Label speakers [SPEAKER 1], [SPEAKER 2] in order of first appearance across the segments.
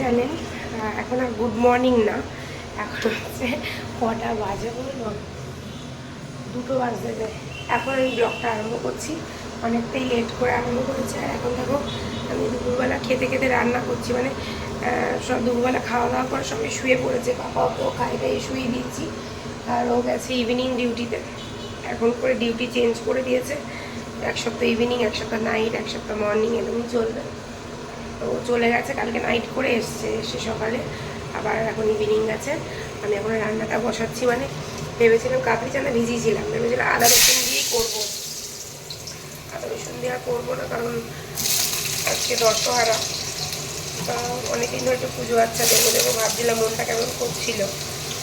[SPEAKER 1] জানেন এখন আর good morning না। এখন হচ্ছে কটা বাজে বলব দুটো বাজতে যায় এখন আমি ব্লগটা আরম্ভ করছি। অনেকটাই লেট করে আরম্ভ করেছি। আর এখন দেখো, আমি দুপুরবেলা খেতে খেতে রান্না করছি। মানে সব দুপুরবেলা খাওয়া দাওয়া করে সবাই শুয়ে পড়েছে। পাপা ওকেও খাই দাই শুয়ে দিয়েছি আর ও গেছে ইভিনিং ডিউটিতে এখন করে ডিউটি চেঞ্জ করে দিয়েছে। এক সপ্তাহ ইভিনিং এক সপ্তাহ নাইট এক সপ্তাহ মর্নিং এরকমই চলবে। তো চলে গেছে, কালকে নাইট করে এসছে, এসে সকালে আবার এখন ইভিনিং গেছে আমি এখন রান্নাটা বসাচ্ছি মানে ভেবেছিলাম কাপড়ি চানা ভিজিয়েছিলাম ভেবেছিলাম আদা রসুন দিয়েই করব। আদা রসুন আর করব না, কারণ আজকে দশহারা। তা অনেকদিন ধরে তো পুজো আচ্ছা দেবো দেবো ভাবছিলাম, মনটা কেমন করছিল।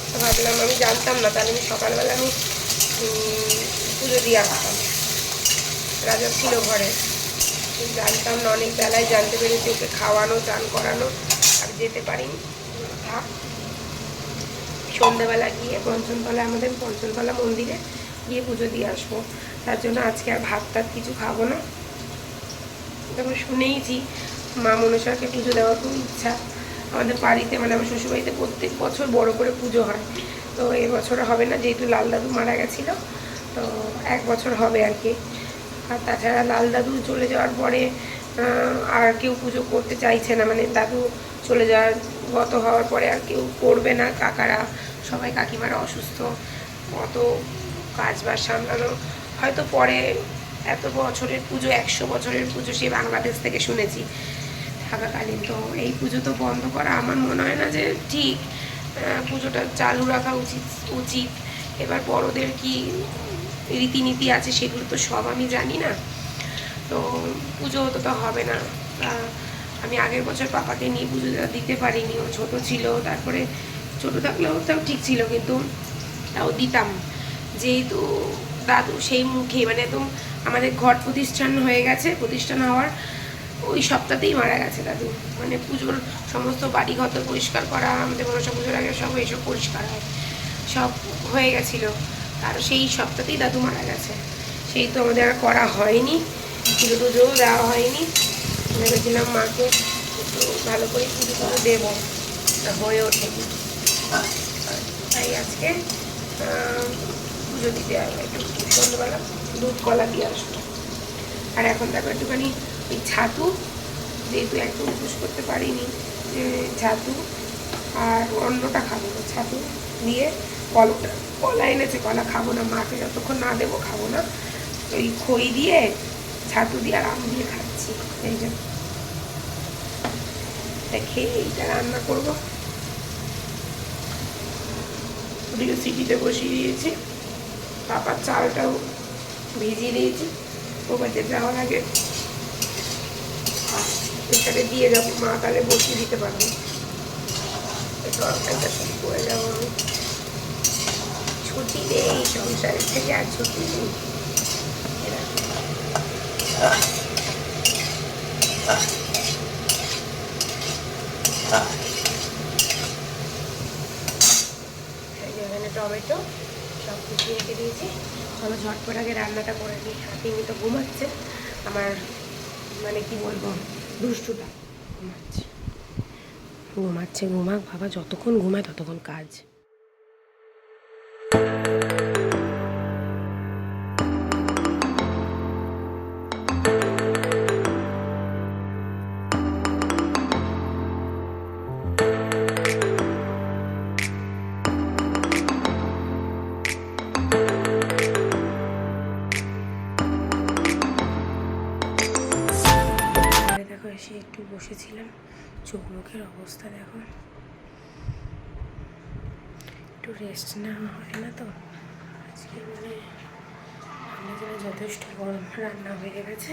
[SPEAKER 1] তো ভাবলাম আমি জানতাম না, তাহলে আমি সকালবেলা আমি পুজো দিয়ে আসতাম। রাজা ছিল ঘরে। জানতাম না, অনেক বেলায় জানতে পেরেছি ওকে খাওয়ানো, চান করানো, আর যেতে পারিনি। থাক। সন্ধ্যাবেলা গিয়ে পঞ্চমতলা আমাদের পঞ্চমতলা মন্দিরে গিয়ে পুজো দিয়ে আসব। তার জন্য আজকে আর ভাত টাত কিছু খাব না। তবে শুনেইছি মা মনসাকে পুজো দেওয়ার খুব ইচ্ছা। আমাদের বাড়িতে মানে আমার শ্বশুরবাড়িতে প্রত্যেক বছর বড় করে পুজো হয়। তো এবছর হবে না, যেহেতু লাল দাদু মারা গেছিল, তো এক বছর হবে আর কি। আর তাছাড়া লাল দাদু চলে যাওয়ার পরে আর কেউ পুজো করতে চাইছে না মানে দাদু চলে যাওয়ার, গত হওয়ার পরে আর কেউ করবে না, কাকারা সবাই কাকিমারা অসুস্থ অত কাজ বাজ সামলানো। হয়তো পরে এত বছরের পুজো, একশো বছরের পুজো সে বাংলাদেশ থেকে শুনেছি। থাকাকালীন তো এই পুজো তো বন্ধ করা, আমার মনে হয় না যে ঠিক পুজোটা চালু রাখা উচিত উচিত। এবার বড়দের কি রীতিনীতি আছে, সেগুলো তো সব আমি জানি না। তো পুজো তো তো হবে না। আমি আগের বছর পাপাকে নিয়ে পুজো দিতে পারিনি, ও ছোটো ছিল, তারপরে ছোটো থাকলেও তাও ঠিক ছিল, কিন্তু তাও দিতাম। যেহেতু দাদু সেই মুখে মানে একদম আমাদের ঘর প্রতিষ্ঠান হয়ে গেছে, প্রতিষ্ঠান হওয়ার ওই সপ্তাহতেই মারা গেছে দাদু। মানে পুজোর সমস্ত বাড়ি ঘর তো পরিষ্কার করা, আমাদের মনসা পুজোর আগে সব এইসব পরিষ্কার হয়, সব হয়ে গেছিল। আর সেই সপ্তাহতেই দাদু মারা গেছে। সেই তো আমাদের আর করা হয়নি। পুজো টুজোও দেওয়া হয়নি। ভেবেছিলাম মাকে একটু ভালো করে পুজো টুজো দেবো। হয়ে ওঠেনি। তাই আজকে পুজো দিতে আসব একটু সন্ধ্যেবেলা দুধ, কলা দিয়ে আসব আর এখন দেখো একটুখানি ওই ছাতু, যেহেতু একদম উপোস করতে পারিনি ছাতু আর অন্নটা খাব। ছাতু দিয়ে কলাটা কলা এনেছে কলা খাব না, মাকে যতক্ষণ না দেবো খাব না, ওই খই দিয়ে, ছাতু দিয়ে আর আম দিয়ে খাচ্ছি। এই জন্য দেখে, এইটা রান্না করব। ওদিকে সিটিতে বসিয়ে দিয়েছি। পাপার চালটাও ভিজিয়ে দিয়েছি। ও বাড়িতে যাওয়ার আগে এখানে দিয়ে যাব। মা তাহলে বসিয়ে দিতে পারবে। তরকারিটা শুরু করে যাব আমি। ছুটি নেই সংসারের থেকে আর ছুটি নেই। টমেটো, সব কিছু রেখে দিয়েছি। চলো ঝটপট আগে রান্নাটা করে আর তিনি তো ঘুমাচ্ছে। আমার মানে কি বলব, দুষ্টুটা ঘুমাচ্ছে। ঘুমাচ্ছে, ঘুমাক, বাবা যতক্ষণ ঘুমায় ততক্ষণ কাজ। এসে একটু বসেছিলাম। চোখ মুখের অবস্থা দেখো। একটু রেস্ট নেওয়া হয় না তো? আজকে মানে রান্না যথেষ্ট গরম রান্না হয়ে গেছে।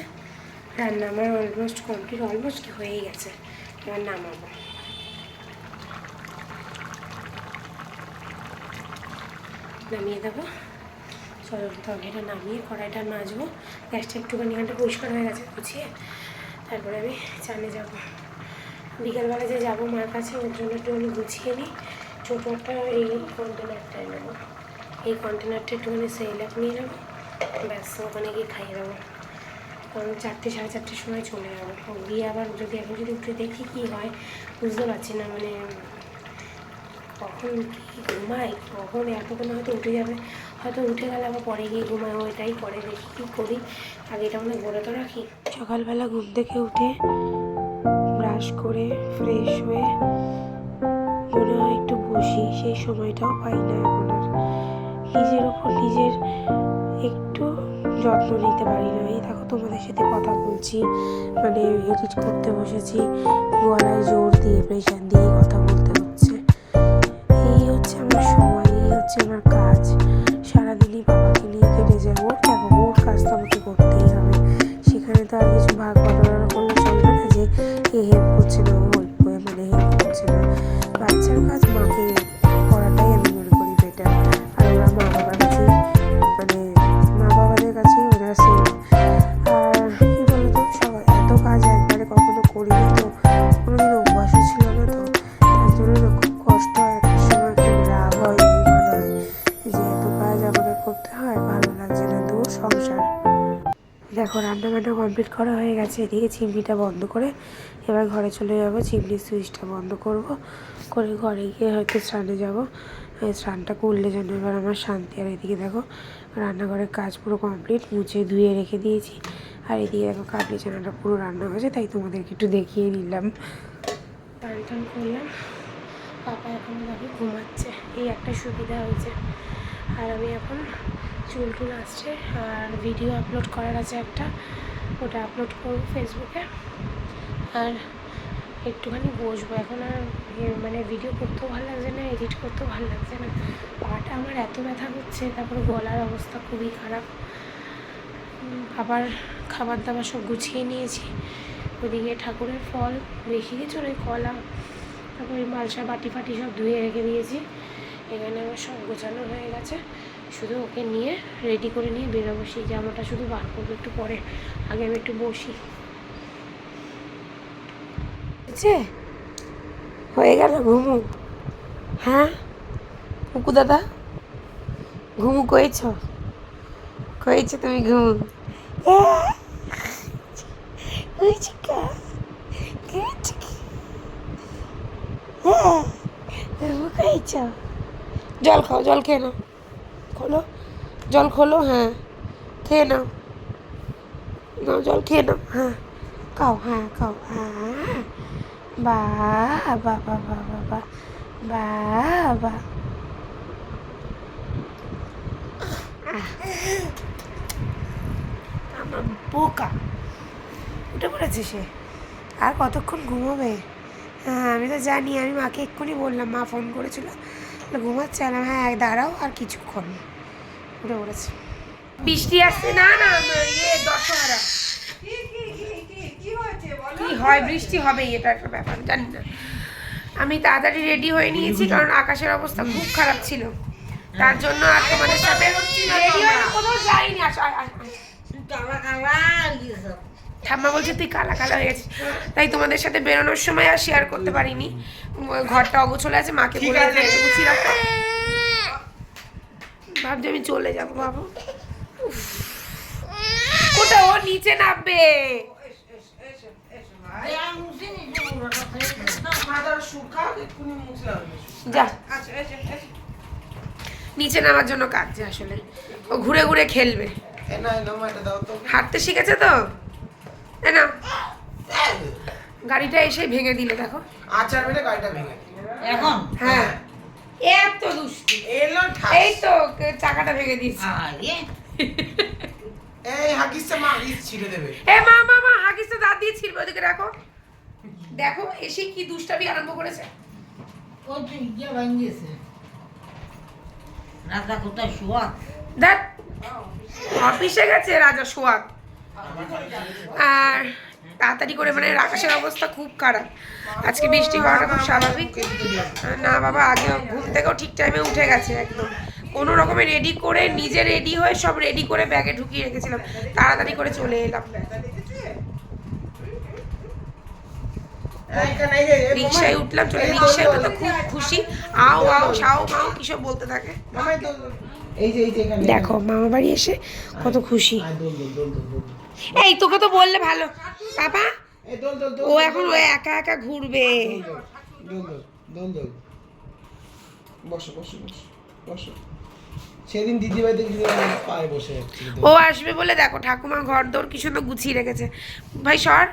[SPEAKER 1] রান্না আমার অলমোস্ট কমপ্লিট অলমোস্ট কি হয়েই গেছে। এবার নামাবো। নামিয়ে দেবো। চলো এটা নামিয়ে কড়াইটা মাজবো। গ্যাসটা একটুখানি এখানটা পরিষ্কার হয়ে গেছে, গুছিয়ে তারপরে আমি চানে যাব। বিকালবেলা যে যাব মার কাছে, ওর জন্য একটু আমি গুছিয়ে নিই। ছোটো একটা এই কন্টেনারটাই নেব এই কন্টেনারটা একটুখানি সেল আপ নিয়ে নেব। ব্যাস, ওখানে গিয়ে খাইয়ে দেবো। কারণ চারটে, সাড়ে চারটের সময় চলে যাব। গিয়ে আবার যদি এখন যদি উঠে দেখি কী হয়, বুঝতে পারছি না মানে কখন কি ঘুমাই কখন এতক্ষণ হয়তো উঠে যাবে। হয়তো উঠে গেলে আবার পরে গিয়ে ঘুমায় ওইটাই করে, দেখি কী করি। আগে এটা মনে বলে তো রাখি। সকালবেলা ঘুম থেকে উঠে ব্রাশ করে ফ্রেশ হয়ে মনে হয় একটু বসি, সেই সময়টাও পাই না এখন আর। নিজের ওপর নিজের একটু যত্ন নিতে পারি না। এই দেখো তোমাদের সাথে কথা বলছি মানে এডিট করতে বসেছি, গলায় জোর দিয়ে প্রেশার দিয়ে কথা রান্না বান্না কমপ্লিট করা হয়ে গেছে। এদিকে চিমনিটা বন্ধ করে এবার ঘরে চলে যাব। চিমনির সুইচটা বন্ধ করব। করে ঘরে গিয়ে হয়তো স্নানে যাব। স্নানটা করলে যেন এবার আমার শান্তি। আর এদিকে দেখো, রান্নাঘরের কাজ পুরো কমপ্লিট মুছে ধুয়ে রেখে দিয়েছি। আর এদিকে দেখো কাবলি চানাটা পুরো রান্না হয়েছে, তাই তোমাদেরকে একটু দেখিয়ে নিলাম। টান টান করলাম। পাপা এখন দেখো ঘুমাচ্ছে। এই একটা সুবিধা হয়েছে। আর আমি এখন চুল টুল আসছে আর ভিডিও আপলোড করার আছে একটা। ওটা আপলোড করব ফেসবুকে আর একটুখানি বসবো। এখন আর মানে ভিডিও করতেও ভালো লাগছে না এডিট করতেও ভালো লাগছে না। পাটা আমার এত ব্যথা হচ্ছে তারপর গলার অবস্থা খুবই খারাপ। আবার খাবার দাবার সব গুছিয়ে নিয়েছি। ওদিকে ঠাকুরের ফল রেখে গেছি ওই কলা, তারপরে মালসা বাটি ফাটি সব ধুয়ে রেখে দিয়েছি। এখানে আমার সব গোছানো হয়ে গেছে। শুধু ওকে নিয়ে রেডি করে নিয়ে বেরোবো, সেই জামাটা শুধু বার করব একটু পরে। আগে আমি একটু বসি। হয়ে গেল ঘুমু? হ্যাঁ? কুকু দাদা? ঘুমু কয়েছ কয়েছে তুমি ঘুমু? হ্যাঁ জল খাও, জল খেয়ে নাও। খোলো। জল খোলো হ্যাঁ। খেয়ে নাও। নাও, জল খেয়ে নাও হ্যাঁ। খাও হ্যাঁ খাও হ্যাঁ। বা বা বা বা বা বা বা আমার বোকা। উঠে পড়েছে সে। আর কতক্ষণ ঘুমোবে? হ্যাঁ আমি তো জানি, আমি মাকে এক্ষুনি বললাম, মা ফোন করেছিল। ঘুমাচ্ছে হ্যাঁ দাঁড়াও আর কিছুক্ষণ। উঠে পড়েছে বৃষ্টি আসছে? না না ইয়ে দশহরা। কি হয় বৃষ্টি হবেই এটা একটা ব্যাপার জানি না। আমি তাড়াতাড়ি রেডি হয়ে নিয়েছি কারণ আকাশের অবস্থা খুব খারাপ ছিল। তার জন্য আর তোমাদের সাথে রেডি হয়ে কোথাও যাইনি আস আয়, আয়, আয়। ঠাম্মা বলছে তুই কালা কালা হয়ে গেছিস। তাই তোমাদের সাথে বেরোনোর সময় আর শেয়ার করতে পারিনি। ঘরটা অগোছলে আছে মাকে বলে গুছিয়ে রাখো। ভাবছি আমি চলে যাব বাবু। উফ। কোথায়? ও নিচে নামবে। যা। নিচে নামার জন্য কাঁদছে আসলে। ও ঘুরে ঘুরে খেলবে। হাঁটতে শিখেছে তো? এ না গাড়িটা এসে ভেঙে দিলে দেখো।
[SPEAKER 2] আচার গাড়িটা ভেঙে
[SPEAKER 3] এখন?
[SPEAKER 1] হ্যাঁ। এত দুষ্টি।
[SPEAKER 2] এলো।
[SPEAKER 1] এই তো চাকাটা ভেঙে দিয়েছি।
[SPEAKER 2] এই হাগিসটা মা হাগিস ছিঁড়ে দেবে।
[SPEAKER 1] এ মা মা মা হাগিস তো দাঁত দিয়ে ছিড়বে ওদিকে রাখো দেখো এসে কি দুষ্টামি আরম্ভ করেছে।
[SPEAKER 3] ও ইয়ে ভাঙিয়েছে। রাজা কোথায় শোয়া
[SPEAKER 1] দেখ অফিসে গেছে রাজা সোয়াগ আর তাড়াতাড়ি করে মানে আকাশের অবস্থা খুব খারাপ। আজকে বৃষ্টি হওয়াটা খুব স্বাভাবিক। না বাবা আগে ঘুম থেকেও ঠিক টাইমে উঠে গেছে একদম। কোনো রকমে রেডি করে নিজে রেডি হয়ে সব রেডি করে ব্যাগে ঢুকিয়ে রেখেছিলাম। তাড়াতাড়ি করে চলে এলাম। রিক্সায় উঠলাম চলে রিক্সায় উঠে তো খুব খুশি। আও আও সাও মাও কিসব বলতে থাকে। দেখো মামা বাড়ি এসে কত খুশি। এই তোকে তো বললে ভালো। পাপা ও এখন ও একা একা ঘুরবে।
[SPEAKER 2] বসো বসো বসো বসো। সেদিন পায়ে বসে
[SPEAKER 1] ও আসবে বলে দেখো ঠাকুমা ঘর দোর কিছু তো গুছিয়ে রেখেছে। ভাই সর।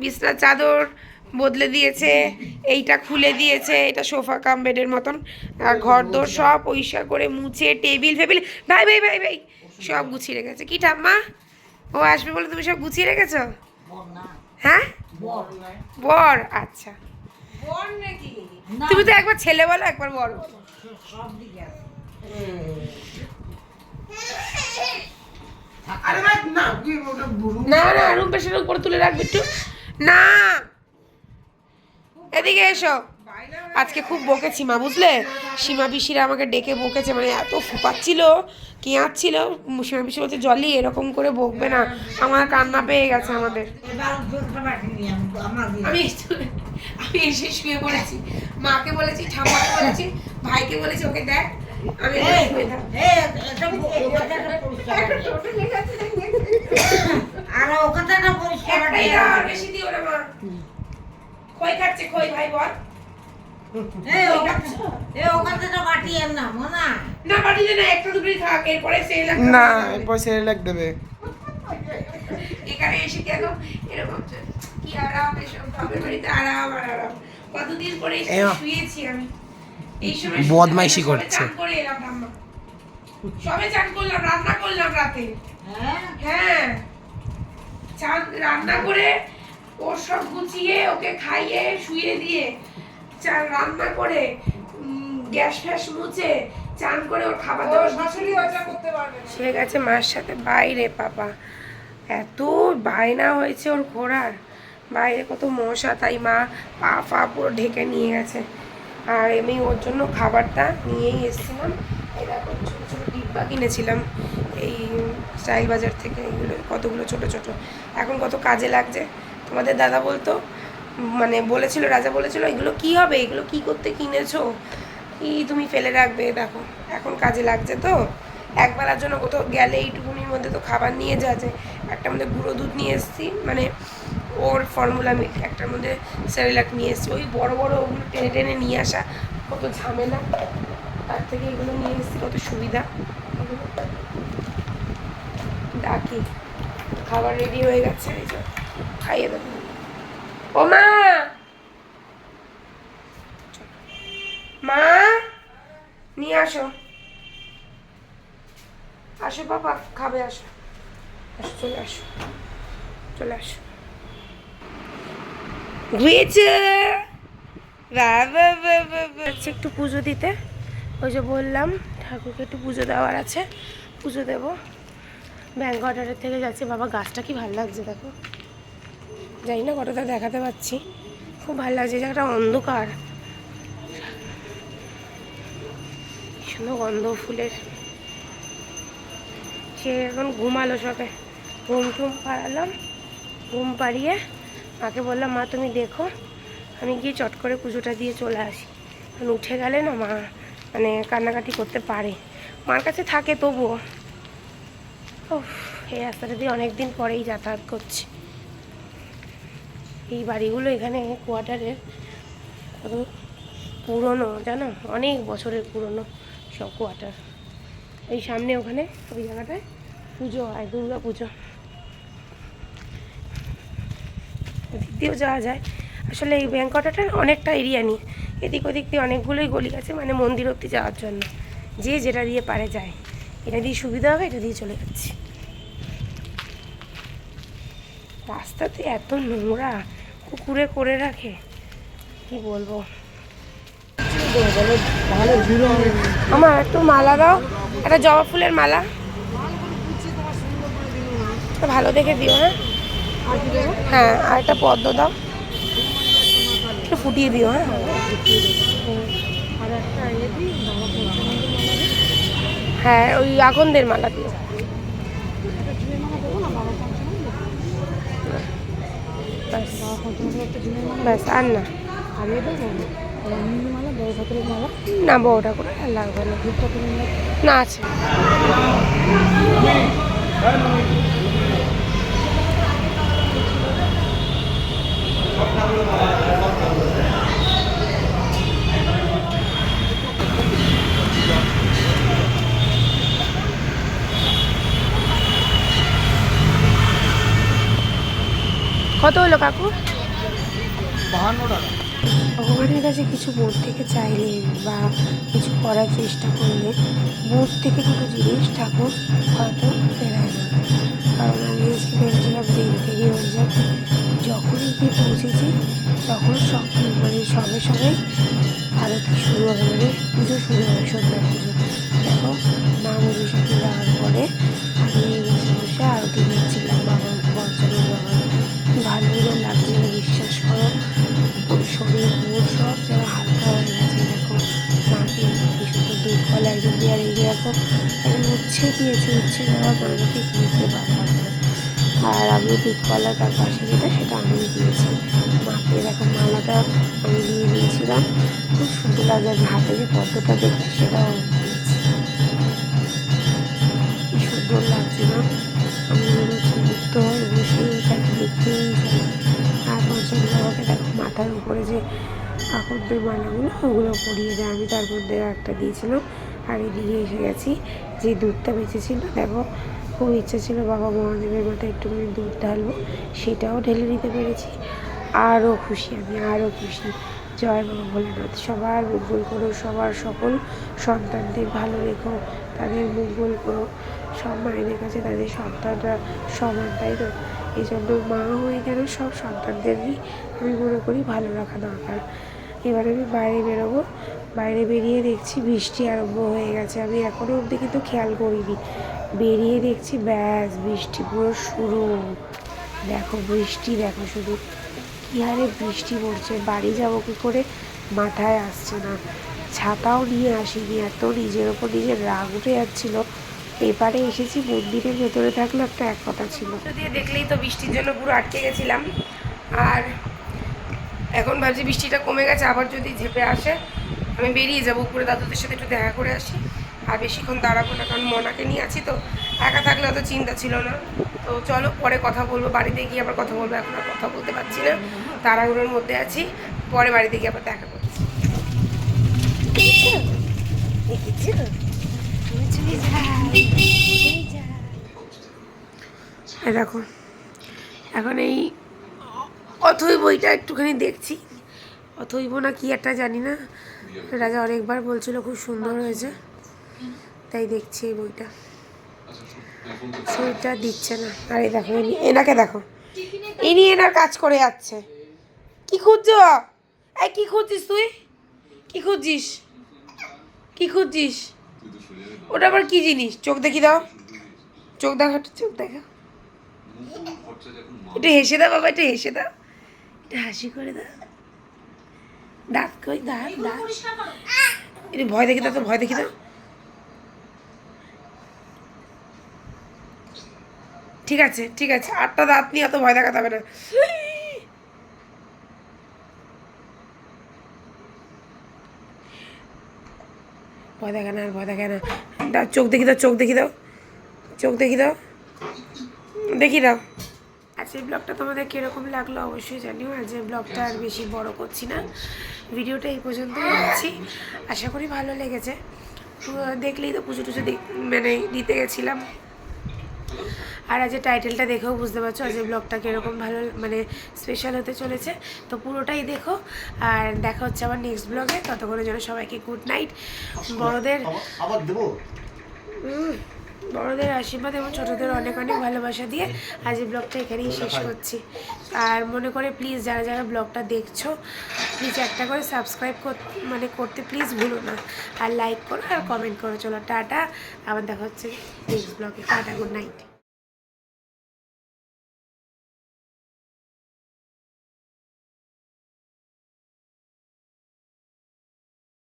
[SPEAKER 1] বিছনার চাদর বদলে দিয়েছে এইটা খুলে দিয়েছে এটা সোফা কাম বেডের মতন। আর ঘর দোর সব পরিষ্কার করে মুছে টেবিল ফেবিল। ভাই ভাই ভাই ভাই সব গুছিয়ে রেখেছে। কি ঠাম্মা? ও আসবে বলে তুমি সব গুছিয়ে রেখেছো? হ্যাঁ?
[SPEAKER 3] বল
[SPEAKER 1] বর আচ্ছা। তুমি তো একবার ছেলে বলো একবার বড়
[SPEAKER 3] সব দিকে আছে।
[SPEAKER 2] আরে ভাই না কি ওটা বুড়ো
[SPEAKER 1] না না রুম প্রেশারের উপর তুলে রাখবে একটু। না। এদিকে এসো। আজকে খুব বকেছি মা বুঝলে? সীমা পিসিরা আমাকে ডেকে বকেছে মানে এত ফুপাচ্ছিল কেঁয়াচ্ছিল সীমা পিসি বলছে জলি এরকম করে বকবে না। আমার কান্না পেয়ে গেছে আমাদের। আমি আমি এসে শুয়ে পড়েছি। মাকে বলেছি ঠাম্মাকে বলেছি ভাইকে বলেছি ওকে দেখ আমি।
[SPEAKER 3] আর ওখানে
[SPEAKER 1] বেশি দিও না মা। খই খাচ্ছে খই ভাই বল।
[SPEAKER 3] এই, ওখানে- এই, ওখানে একটা বাটি এর নাম, ও না?
[SPEAKER 1] না না একটা দুটোই থাক এরপরে সেল
[SPEAKER 2] না এরপর সেরেলাক দেবে।
[SPEAKER 1] এখানে এসে কেন? এরকম কি আরাম এসব বাপের বাড়িতে আরাম আরাম। কতদিন পরে শুয়েছি আমি। এই সময়
[SPEAKER 2] বদমাইশি
[SPEAKER 1] সবে
[SPEAKER 2] করছে।
[SPEAKER 1] করে এলাম ঠাম্মা সবে চান করলাম রান্না করলাম রাতে।
[SPEAKER 3] হ্যাঁ?
[SPEAKER 1] হ্যাঁ। চান রান্না করে ওর সব গুছিয়ে ওকে খাইয়ে শুয়ে দিয়ে চান রান্না করে গ্যাস ফ্যাস মুছে চান করে ওর খাবার দাবার শাশুড়ি ওটা করতে পারবে সে গেছে মার সাথে বাইরে পাপা এত বায়না হয়েছে ওর ঘোরার। বাইরে কত মশা তাই মা পা ফা পুরো ঢেকে নিয়ে গেছে। আর আমি ওর জন্য খাবারটা নিয়েই এসেছিলাম। এরকম ছোটো ছোটো ডিব্বা কিনেছিলাম। এই স্টাইল বাজার থেকে এগুলো কতগুলো ছোট ছোট। এখন কত কাজে লাগছে। তোমাদের দাদা বলতো মানে বলেছিল, রাজা বলেছিল, এগুলো কি হবে? এগুলো কি করতে কিনেছো? কি তুমি ফেলে রাখবে? দেখো, এখন কাজে লাগছে তো। একবেলার জন্য কোথাও গেলে এইটুকুনির মধ্যে তো খাবার নিয়ে যাওয়া যায়। একটার মধ্যে গুঁড়ো দুধ নিয়ে এসেছি মানে ওর ফর্মুলা মিল্ক একটার মধ্যে সেরেলাক নিয়ে এসেছি। ওই বড় বড় ওগুলো টেনে টেনে নিয়ে আসা, কত ঝামেলা। তার থেকে এগুলো নিয়ে এসেছি, কত সুবিধা। ডাকি খাবার রেডি হয়ে গেছে, এই যে খাইয়ে দেবো। ও মা! মা! নিয়ে আসো। আসো বাবা, খাবে, আসো। আসো, চলে আসো। আচ্ছা একটু পুজো দিতে। ওই যে বললাম, ঠাকুরকে একটু পুজো দেওয়ার আছে। পুজো দেবো। ব্যাংক অর্ডারের থেকে যাচ্ছে। বাবা, গাছটা কি ভালো লাগছে, দেখো। জানি না কতটা দেখাতে পাচ্ছি। খুব ভালো লাগছে, জায়গাটা অন্ধকার। সুন্দর গন্ধ ফুলের। সে এখন ঘুমালো সবে। ঘুম টুম পাড়ালাম, ঘুম পাড়িয়ে মাকে বললাম, মা, তুমি দেখো, আমি গিয়ে চট করে পুজোটা দিয়ে চলে আসি। কারণ উঠে গেলে না মা মানে কান্নাকাটি করতে পারে। মার কাছে থাকে তবুও। ও এই রাস্তাটা দিয়ে অনেক দিন পরেই যাতায়াত করছি। এই বাড়িগুলো এখানে কোয়ার্টারের কত পুরনো, জানো? অনেক বছরের পুরনো সব কোয়ার্টার। এই সামনে ওখানে ওই জায়গাটায় পুজো হয়, দুর্গা পুজো। ওদিক দিয়েও যাওয়া যায়। আসলে এই ব্যাংক কোয়ার্টারটা অনেকটা এরিয়া নিয়ে এদিক ওদিক দিয়ে অনেকগুলোই গলি আছে মানে মন্দির অব্দি যাওয়ার জন্য। যে যেটা দিয়ে পারে যায়। এটা দিয়ে সুবিধা হবে, এটা দিয়ে চলে যাচ্ছি। রাস্তাতে এত নোংরা। কুকুরে করে রাখে? কি বলব? আমার একটু মালা দাও, একটা জবা ফুলের মালা। ভালো দেখে দিও হ্যাঁ? হ্যাঁ আর একটা পদ্ম দাও। একটু ফুটিয়ে দিও হ্যাঁ? হ্যাঁ ওই আগন্দের মালা দিও। ব্যাস। আর না। না? বড় করে আর লাগবে না। না আছে। না কত হলো কাকু? ভগবানের কাছে কিছু বোর্ড থেকে চাইলে বা কিছু করার চেষ্টা করলে বোর্ড থেকে কোনো জিনিস ঠাকুর হয়তো ফেরায় না কারণ আমি আজকে ভেবেছিলাম দেরি হয়ে যাবে যখনই গিয়ে পৌঁছেছি, তখন সব মানে সবে সবে আরতি শুরু হবে মানে পুজো শুরু হবে, সন্ধ্যা পুজো। দেখো মা মনীষাকে দেওয়ার পরে আমি বসে বসে আরতি ভালো করে লাগছিল বিশ্বাস করো। শরীর মন সব যেন হালকা হয়ে গেছে, দেখো। মাকে সুন্দর দুধ কলা একজন দিয়ে আর এই দেখো একজন উচ্ছে দিয়েছে, উচ্ছে দেওয়ার পরে আমাকে কিনতে পারলাম আর আমি দুধ কলা তার পাশে যেটা, সেটা আমি দিয়েছি। মাকে দেখো মালাটা আমি দিয়ে দিয়েছিলাম। খুব সুন্দর লাগে আমি হাতে যে পদ্মটা দেখছি সেটাও দিয়েছি। সুন্দর লাগছে না? দেখো মাথার উপরে যে আকন্দের মালাগুলো ওগুলো পরিয়ে দেয় আমি তার মধ্যে একটা দিয়েছিলাম আর এদিকে এসে গেছি যে দুধটা বেঁচেছিল দেখো খুব ইচ্ছা ছিল বাবা মহাদেবের মাথায় একটুখানি দুধ ঢালবো সেটাও ঢেলে নিতে পেরেছি আরও খুশি আমি আরও খুশি জয় বাবা ভোলেনাথ সবার মঙ্গল করো সবার সকল সন্তানদের ভালো রেখো তাদের মঙ্গল করো সব মায়েদের কাছে তাদের সন্তানরা সমান তাই তো এই জন্য মা হয়ে গেল সব সন্তানদেরই আমি মনে করি ভালো রাখা দরকার। এবার আমি বাইরে বেরোবো। বাইরে বেরিয়ে দেখছি বৃষ্টি আরম্ভ হয়ে গেছে। আমি এখনও অবধি কিন্তু খেয়াল করিনি। বেরিয়ে দেখছি ব্যাস বৃষ্টি পুরো শুরু। দেখো বৃষ্টি, দেখো শুধু। কী হারে বৃষ্টি পড়ছে। বাড়ি যাব কী করে? মাথায় আসছে না। ছাতাও নিয়ে আসিনি। এত নিজের ওপর নিজের রাগ উঠে যাচ্ছিল। এপারে এসেছি মন্দিরের ভেতরে থাকলে একটা এক কথা ছিল। দিয়ে দেখলেই তো বৃষ্টির জন্য পুরো আটকে গেছিলাম। আর এখন ভাবছি বৃষ্টিটা কমে গেছে আবার যদি ঝেপে আসে আমি বেরিয়ে যাব উপরে দাদুদের সাথে একটু দেখা করে আসি। আর বেশিক্ষণ দাঁড়াবো না কারণ মনাকে নিয়ে আছি তো একা থাকলে অত চিন্তা ছিল না। তো চলো পরে কথা বলব বাড়িতে গিয়ে আবার কথা বলব এখন আর কথা বলতে পারছি না। তাড়াহুড়োর মধ্যে আছি পরে বাড়িতে গিয়ে আবার দেখা করছি। দেখেছ? দেখো, এখন এই অথই বইটা একটুখানি দেখছি। অথইব না কি একটা জানি না? রাজা অনেকবার বলছিল খুব সুন্দর হয়েছে। তাই দেখছি এই বইটা। সেইটা দিচ্ছে না। আর দেখো এনাকে দেখো। ইনি এনার কাজ করে যাচ্ছে। কি খুঁজছো? এই কি খুঁজছিস তুই? কি খুঁজছিস? কি খুঁজছিস? ওটা আবার কি জিনিস? চোখ দেখি দাও। চোখ দেখা চোখ দেখা। একটু হেসে দাও বাবা একটু হেসে দাও। একটু হাসি করে দাও। দাঁত কই, দাঁত দাঁত। একটু ভয় দেখি দাও তো, ভয় দেখি দাও। ঠিক আছে ঠিক আছে। আটটা দাঁত নিয়ে অত ভয় দেখাতে হবে না। ভয় দেখে না আর ভয় দেখে না। দাও, চোখ দেখি দাও, চোখ দেখি দাও। চোখ দেখি দাও। দেখি দাও। আজকে ব্লগটা তোমাদের কীরকম লাগল অবশ্যই জানিও। আজকের ব্লগটা আর বেশি বড় করছি না। ভিডিওটা এই পর্যন্ত আছি আশা করি ভালো লেগেছে। দেখলেই তো পুজো টুজো মানে দিতে গেছিলাম। আর আজ টাইটেলটা দেখেও বুঝতে পারছ আজ ব্লগটা কীরকম ভালো মানে স্পেশাল হতে চলেছে। তো পুরোটাই দেখো আর দেখা হচ্ছে আবার নেক্সট ব্লগে ততক্ষণের জন্য সবাইকে গুড নাইট বড়দের বড়দের আশীর্বাদ এবং ছোটদের অনেক অনেক ভালোবাসা দিয়ে আজ এই ব্লগটা এখানেই শেষ করছি। আর মনে করে প্লিজ যারা যারা ব্লগটা দেখছ প্লিজ একটা করে সাবস্ক্রাইব মানে করতে প্লিজ ভুলো না। আর লাইক করো আর কমেন্ট করো। চলো টাটা। আবার দেখা হচ্ছে নেক্সট ব্লগে টাটা গুড নাইট